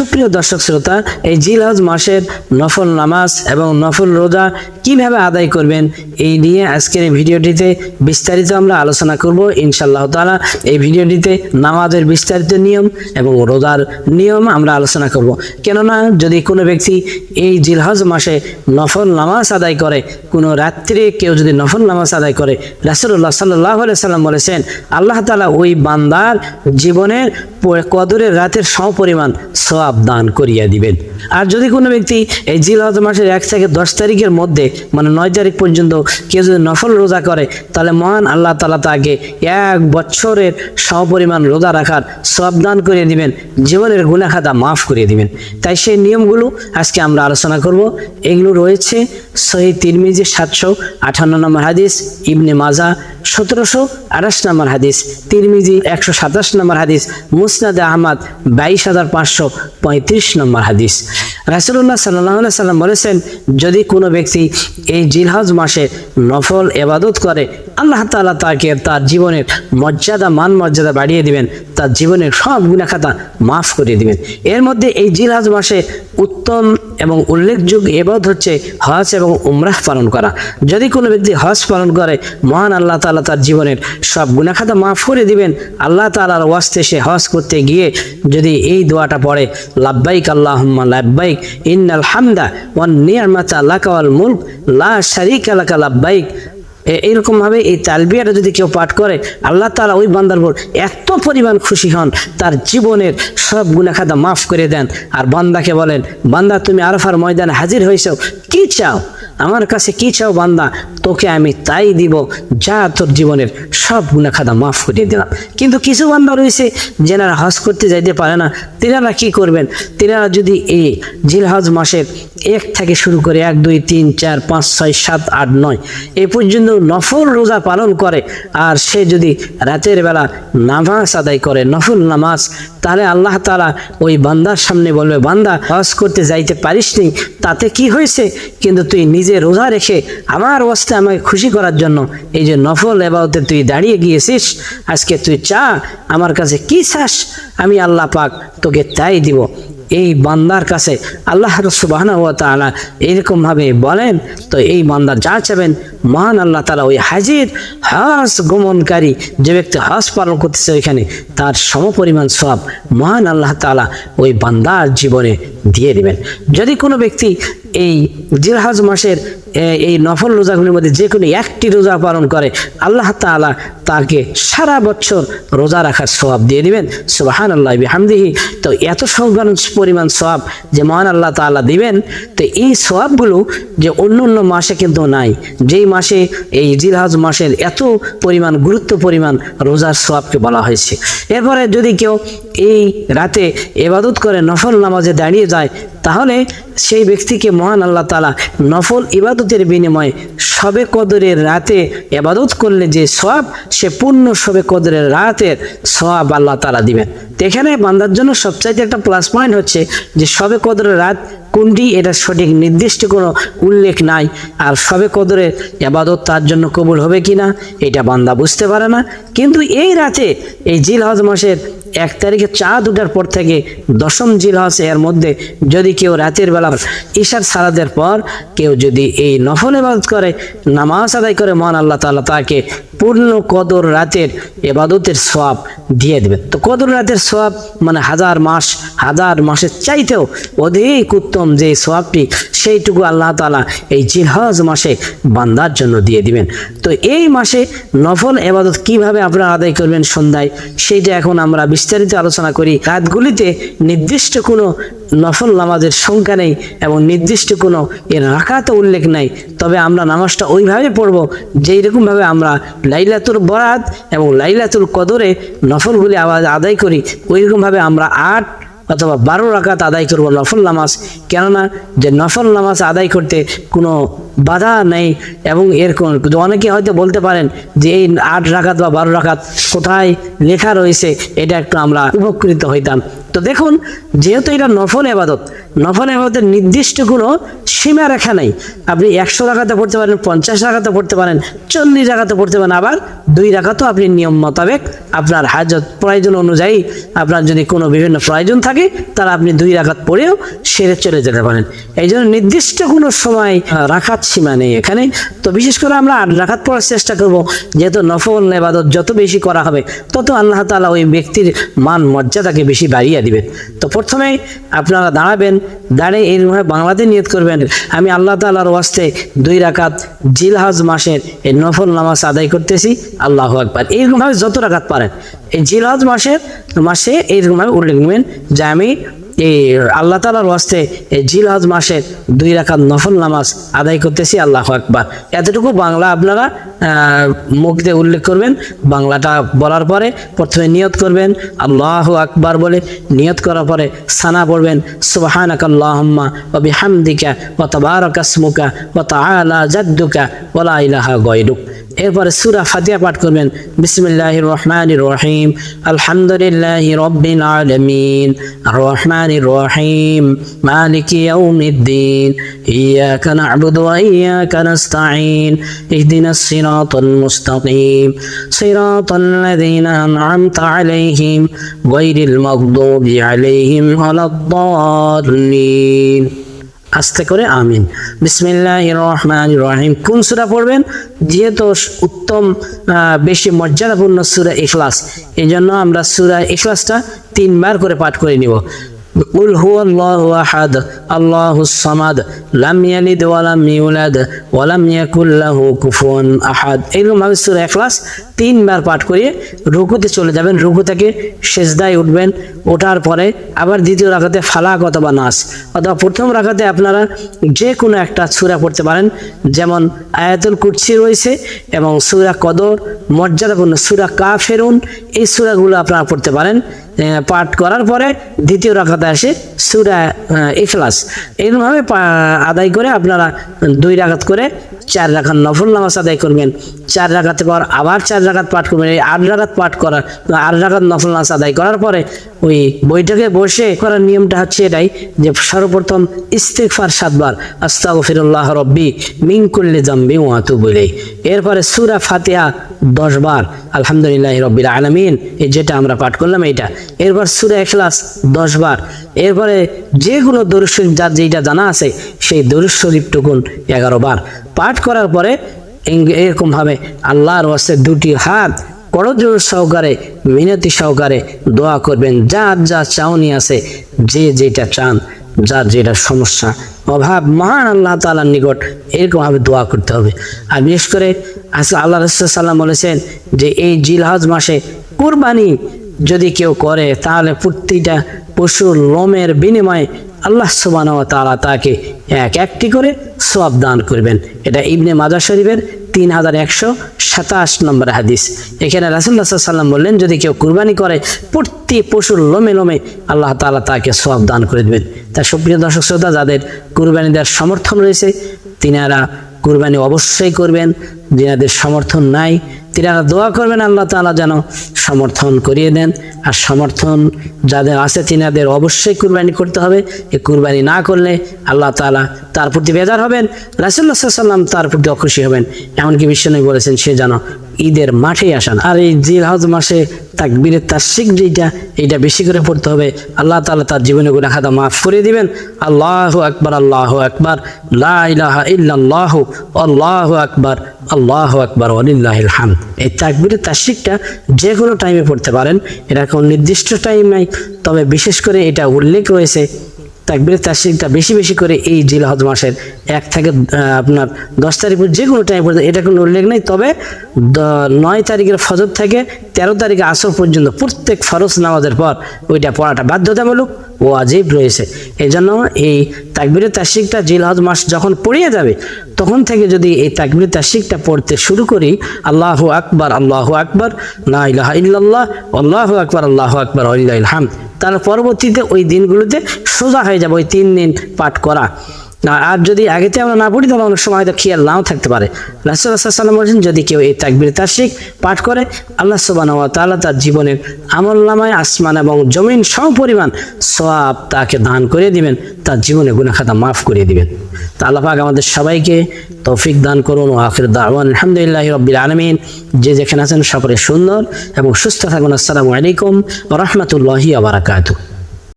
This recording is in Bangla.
সুপ্রিয় দর্শক শ্রোতা, এই জিলহজ মাসের নফল নামাজ এবং নফল রোজা কীভাবে আদায় করবেন, এই নিয়ে আজকের এই ভিডিওটিতে বিস্তারিত আমরা আলোচনা করব। ইনশাআল্লাহ তালা এই ভিডিওটিতে নামাজের বিস্তারিত নিয়ম এবং রোজার নিয়ম আমরা আলোচনা করব। কেননা, যদি কোনো ব্যক্তি এই জিলহজ মাসে নফল নামাজ আদায় করে, কোনো রাত্রে কেউ যদি নফল নামাজ আদায় করে রাসুল্লাহ সাল্লাহ সাল্লাম বলেছেন, আল্লাহ তাআলা ওই বান্দার জীবনের কদরের রাতের সমপরিমাণ সওয়াব দান করিয়া দিবেন। আর যদি কোনো ব্যক্তি এই জিলহজ মাসের এক থেকে দশ তারিখের মধ্যে মানে নয় তারিখ পর্যন্ত কেউ যদি নফল রোজা করে, তাহলে মহান আল্লাহ তালা তাকে এক বছরের সমপরিমাণ রোজা রাখার সওয়াব দান করিয়ে দিবেন, জীবনের গুণাখাতা মাফ করিয়ে দিবেন। তাই সেই নিয়মগুলো আজকে আমরা আলোচনা করব। এগুলো রয়েছে সহি তিরমিজি সাতশো আঠান্ন নম্বর হাদিস, ইবনে মাজা সতেরোশো আঠাশ নম্বর হাদিস, তিরমিজি একশো সাতাশ নম্বর হাদিস মুসনাদে আহমদ বাইশ হাজার পাঁচশো পঁয়ত্রিশ নম্বর হাদিস। রাসুল্লাহ সাল্লাহ সাল্লাম বলেছেন, যদি কোনো ব্যক্তি এই জিলহজ মাসে নফল এবাদত করে আল্লাহ তাআলা তাকে তার জীবনের মর্যাদা, মান মর্যাদা বাড়িয়ে দিবেন, তার জীবনের সব গুণাখাতা মাফ করে দিবেন। এর মধ্যে এই জিলহজ মাসে উত্তম এবং উল্লেখযোগ্য এবাদ হচ্ছে হজ এবং উমরাহ পালন করা। যদি কোনো ব্যক্তি হজ পালন করে, মহান আল্লাহ তাআলা তার জীবনের সব গুণাখাতা মাফ করে দিবেন। আল্লাহ তাআলার ওয়াস্তে সে হজ করতে গিয়ে যদি এই দোয়াটা পড়ে, লাব্বাইক আল্লাহুম্মা লাব্বাইক, ইন্নাল হামদা ওয়ান নিয়ামাতা লাকা ওয়াল মুলক, লা শারীকা লাকা লাব্বাইক এইরকমভাবে এই তালবিয়াটা যদি কেউ পাঠ করে, আল্লাহ তালা ওই বান্দার এত পরিমাণ খুশি হন, তার জীবনের সব গুণাখাতা মাফ করে দেন। আর বান্দাকে বলেন, বান্দা, তুমি আরফার ময়দানে হাজির হয়েছ, কি চাও? আমার কাছে কি চাও বান্দা? তোকে আমি তাই দিব, যা তোর জীবনের সব গুণাখাতা মাফ করিয়ে দিলাম। কিন্তু কিছু বান্দা রয়েছে যেনারা হজ করতে যাইতে পারে না। তিনারা কি করবেন? তিনারা যদি এই জিলহজ মাসের এক থেকে শুরু করে এক, দুই, তিন, চার, পাঁচ, ছয়, সাত, আট, নয়, এ পর্যন্ত নফল রোজা পালন করে। আর সে যদি রাতের বেলা নামাজ আদায় করে, নফল নামাজ তাহলে আল্লাহ তালা ওই বান্দার সামনে বলবে, বান্দা, হজ করতে যাইতে পারিসনি তাতে কি হয়েছে? কিন্তু তুই নিজে রোজা রেখে আমার অবস্থা আমাকে খুশি করার জন্য এই যে নফল এবাউতে তুই দাঁড়িয়ে গিয়েছিস, আজকে তুই চা, আমার কাছে কি চাস? আমি আল্লাহ পাক তোকে তাই দিব। এই বান্দার কাছে আল্লাহ সুবাহ তাআলা এরকমভাবে বলেন, তো এই বান্দার যা চাবেন, মহান আল্লাহ তালা ওই হাজির হজ গমনকারী যে ব্যক্তি হজ পালন করতেছে ওইখানে, তার সমপরিমাণ সব মহান আল্লাহ তাআলা ওই বান্দার জীবনে দিয়ে দেবেন। যদি কোনো ব্যক্তি এই জিলহাজ মাসের এই নফল রোজাগুলির মধ্যে যে কোনো একটি রোজা পালন করে, আল্লাহ তাআলা তাকে সারা বছর রোজা রাখার সওয়াব দিয়ে দিবেন। সুবাহান আল্লাহ বিহামদিহি। তো এত সৌগান পরিমাণ সওয়াব যে মহান আল্লাহ তাআলা দিবেন, তো এই সওয়াবগুলো যে অন্য অন্য মাসে কিন্তু নাই। যেই মাসে, এই জিলহাজ মাসের এত পরিমাণ, গুরুত্ব পরিমাণ রোজার সওয়াবকে বলা হয়েছে। এরপরে যদি কেউ এই রাতে এবাদত করে নফল নামাজে দাঁড়িয়ে যায়, তাহলে সেই ব্যক্তিকে মহান আল্লাহ তালা নফল ইবাদতের বিনিময়ে সবে কদরের রাতে এবাদত করলে যে সব সে পূর্ণ সবে কদরের রাতের সব আল্লাহ তালা দিবেন। তো এখানে বান্দার জন্য সবচাইতে একটা প্লাস পয়েন্ট হচ্ছে যে সবে কদরের রাত কোনটি? এটা সঠিক নির্দিষ্ট কোনো উল্লেখ নাই। আর সবে কদরের এবাদত তার জন্য কবুল হবে কি না এটা বান্দা বুঝতে পারে না। কিন্তু এই রাতে, এই জিলহজ মাসের এক তারিখে চাঁদ ওঠার পর থেকে দশম জিলহজ এর মধ্যে যদি কেউ রাতের বেলা ঈশার সালাদের পর কেউ যদি এই নফল এবাদত করে, নামাজ আদায় করে, মহান আল্লাহ তাআলা তাকে পূর্ণ কদর রাতের এবাদতের সওয়াব দিয়ে দেবেন তো কদর রাতের সওয়াব মানে হাজার মাস, হাজার মাসের চাইতেও অধিক উত্তম যে সওয়াবটি, সেইটুকু আল্লাহ তাআলা এই জিলহজ মাসে বান্দার জন্য দিয়ে দিবেন। তো এই মাসে নফল এবাদত কীভাবে আপনারা আদায় করবেন সন্ধ্যায়, সেইটা এখন আমরা বিস্তারিত আলোচনা করি। রাতগুলিতে নির্দিষ্ট কোনো নফল নামাজের সংখ্যা নেই এবং নির্দিষ্ট কোনো এর রাখাত উল্লেখ নাই। তবে আমরা নামাজটা ওইভাবে পড়ব যেই রকমভাবে আমরা লাইলাতুল বরাত এবং লাইলাতুল কদরে নফলগুলি আওয়াজ আদায় করি, ওই রকমভাবে আমরা আট অথবা বারো রাকাত আদায় করব নফল নামাজ। কেননা যে নফল নামাজ আদায় করতে কোনো বাধা নেই এবং এর কোন অনেকে হয়তো বলতে পারেন যে এই আট রাকাত বা বারো রাকাত কোথায় লেখা রয়েছে, এটা একটু আমরা উপকৃত হইতাম। তো দেখুন, যেহেতু এটা নফল এবাদত, নফল এবাদতের নির্দিষ্ট কোনো সীমা রেখা নেই। আপনি একশো টাকাতে পড়তে পারেন, পঞ্চাশ টাকাতে পড়তে পারেন, চল্লিশ টাকাতে পড়তে পারেন, আবার দুই টাকাতেও আপনি নিয়ম মোতাবেক আপনার হাজত প্রয়োজন অনুযায়ী, আপনার যদি কোনো বিভিন্ন প্রয়োজন থাকে, তাহলে আপনি দুই রাখাত পড়েও সেরে চলে যেতে পারেন। এই জন্য নির্দিষ্ট কোনো সময় রাখাত সীমা নেই এখানে। তো বিশেষ করে আমরা আট রাখাত পড়ার চেষ্টা করব। যেহেতু নফল এবাদত যত বেশি করা হবে, তত আল্লাহ তাআলা ওই ব্যক্তির মান মর্যাদাকে বেশি বাড়িয়ে দিবেন। তো প্রথমে আপনারা দাঁড়াবেন, দাঁড়িয়ে এইভাবে বাংলাতে নিয়ত করবেন, আমি আল্লাহ তাল্লাহর ওয়াস্তে দুই রাকাত জিলহাজ মাসের এই নফল নামাজ আদায় করতেছি, আল্লাহ আকবার। এইরকমভাবে যত রাকাত পারেন। এই জিলহাজ মাসের, মাসে এইরকমভাবে উল্লেখ করবেন যে আমি এই আল্লাহ তালার ওয়াস্তে জিলহজ মাসের দুই রাকাত নফল নামাজ আদায় করতেছি, আল্লাহ আকবার। এতটুকু বাংলা আপনারা মুখ দিয়ে উল্লেখ করবেন, বাংলাটা বলার পরে প্রথমে নিয়ত করবেন, আল্লাহ আকবার বলে নিয়ত করার পরে সানা পড়বেন, সুবাহানাক আল্লাহুম্মা ওয়া বিহামদিকা ওয়া তাবারাকা ইসমুকা ওয়া তাআলা জাদ্দুকা ওয়া লা ইলাহা গায়রুক। এরপরে সুরা ফাতিহা পাঠ করবেন বিসমিল্লাহ রহমান রহিম আলহামদুলিল্লাহ রব্বিল আলামিন রহমান রহিম মালিক ইয়াউমিদ্দিন إياك نعبد وإياك نستعين اهدنا الصراط المستقيم صراط الذين أنعمت عليهم غير المغضوب عليهم ولا الضالين আস্তে করে আমিন। বিসমিল্লাহ রহমান রহিম কোন সুরা পড়বেন? যেহেতু উত্তম বেশি মর্যাদাপূর্ণ সুরা ইখলাস এই জন্য আমরা সুরা ইখলাসটা তিনবার করে পাঠ করে নিব। قل هو الله أحد الله الصمد لم يلد ولم يولد ولم يكن له كفوا أحد এরকম ভাবে সূরা ইখলাস তিনবার পাঠ করে রুকুতে চলে যাবেন রুকু থেকে সেজদায় উঠবেন ওঠার পরে আবার দ্বিতীয় রাখাতে ফালাক অথবা নাস অথবা প্রথম রাখাতে আপনারা যে কোনো একটা সূরা পড়তে পারেন যেমন আয়াতুল কুরসি রয়েছে এবং সূরা কদর মর্যাদাপূর্ণ সূরা কাফেরুন এই সূরাগুলো আপনারা পড়তে পারেন আহ, পাঠ করার পরে দ্বিতীয় রাখাতে আসে সুরা ইখলাস। এরমভাবে পা- আদায় করে আপনারা দুই রাখাত করে চার রাখাত নফল নামাজ আদায় করবেন। চার রাখাতে পর আবার চার রাখাত পাঠ করবেন। এই আট রাখাত পাঠ করার আট রাখাত নফল নামাজ আদায় করার পরে ওই বইটাকে বসে করার নিয়মটা হচ্ছে এটাই যে সর্বপ্রথম ইস্তেকফার সাতবার। আস্তাগফিরুল্লাহ রব্বি মিন কুল্লি জাম্বি ওয়া আতুবু ইলাইহি। এরপরে সূরা ফাতিহা দশ বার আলহামদুলিল্লাহ রব্বিল আলমিন। এই যেটা আমরা পাঠ করলাম এইটা। এরপর সূরা এখলাস দশ বার এরপরে যে কোনো দরুদ শরীফ যার যেটা জানা আছে সেই দরুদ শরীফ টুকুন এগারো বার। পাঠ করার পরে এরকমভাবে আল্লাহর ওয়াস্তে দুটি হাত করজোর সহকারে, মিনতি সহকারে দোয়া করবেন। যার যা চাউনি আছে, যে যেটা চান, যার যেটা সমস্যা, অভাব, মহান আল্লাহ তাআলার নিকট এরকমভাবে দোয়া করতে হবে। আর বিশেষ করে আসলে আল্লাহ রসুল সাল্লাম বলেছেন যে, এই জিলহজ মাসে কোরবানি যদি কেউ করে, তাহলে প্রতিটা পশুর লোমের বিনিময়ে আল্লাহ সুবাহ তাআলা তাকে এক একটি করে সওয়াব দান করবেন। এটা ইবনে মাজার শরীফের তিন হাজার একশো সাতাশ নম্বর হাদিস। এখানে রাসুল্লাহ সাল্লাম বললেন, যদি কেউ কুরবানি করে, প্রতি পশুর লোমে লোমে আল্লাহ তালা তাকে সওয়াব দান করে দেবেন। তার সুপ্রিয় দর্শক শ্রোতা, যাদের কুরবানি দেওয়ার সমর্থন রয়েছে, তিনারা কুরবানি অবশ্যই করবেন। যিনাদের সমর্থন নাই তিনারা দোয়া করবেন, আল্লাহ তালা যেন সমর্থন করিয়ে দেন। আর সমর্থন যাদের আছে, তিনাদের অবশ্যই কুরবানি করতে হবে। এ কুরবানি না করলে আল্লাহ তালা তার প্রতি বেজার হবেন। রাসুল্লাহ সাল্লাম তার প্রতি অখুশি হবেন। এমনকি বিশ্বনবী বলেছেন, সে যেন ঈদের মাঠে আসান। আর এই জিলহজ মাসে তাকবীরের তাসিক যেটা এইটা বেশি করে পড়তে হবে। আল্লাহ তাআলা তার জীবনে গুনাহ খাতা মাফ করে দিবেন। আল্লাহ আকবার আল্লাহ আকবার। লা ইলাহা ইল্লাল্লাহু, আল্লাহু আকবার আল্লাহু আকবার, ওয়ালিল্লাহিল হামদ। এই তাকবীরের তাসিকটা যে কোনো টাইমে পড়তে পারেন। এটা কোনো নির্দিষ্ট টাইম নাই। তবে বিশেষ করে এটা উল্লেখ রয়েছে তাকবীরের তাসিকটা বেশি বেশি করে এই জিলহজ মাসের এক থেকে আপনার দশ তারিখ যে কোনো টাইম পর্যন্ত, এটা কোনো উল্লেখ নেই। তবে নয় তারিখের ফজর থেকে তেরো তারিখে আসর পর্যন্ত প্রত্যেক ফরজ নামাজের পর ওইটা পড়াটা বাধ্যতামূলক ও আজীব রয়েছে। এই জন্য এই তাকবীরের তাসিকটা জিলহজ মাস যখন পড়িয়ে যাবে, তখন থেকে যদি এই তাকবীরের তাসিকটা পড়তে শুরু করি, আল্লাহ আকবার, আল্লাহু আকবার, লা ইলাহা ইল্লাল্লাহ, আল্লাহ আকবর, আল্লাহ আকবার, ওয়ালিল্লাহিল হামদ। তার পরবর্তীতে ওই দিনগুলোতে সোজা হয়ে যাবে ওই তিন দিন পাঠ করা। আর- আর যদি আগেতে আমরা না পড়ি, তাহলে অনেক সময় হয়তো খেয়াল নাও থাকতে পারে। রাসুল্লাহাম বলছেন, যদি কেউ এই তাকবির তাশিক পাঠ করে, আল্লাহ সুবাহ তাআলা তার জীবনের আমল নামায়, আসমান এবং জমিন সম পরিমাণ সওয়াব তাকে দান করে দিবেন, তার জীবনে গুণা খাতা মাফ করে দিবেন। তা আল্লাহ পাক আমাদের সবাইকে তৌফিক দান করুন ও আখির দাওয়ান। আলহামদুলিল্লাহ রব্বিল আলমিন। যে যেখানে আছেন সকলে সুন্দর এবং সুস্থ থাকুন। আসসালামু আলাইকুম রহমতুল্লাহি আবরাকাতু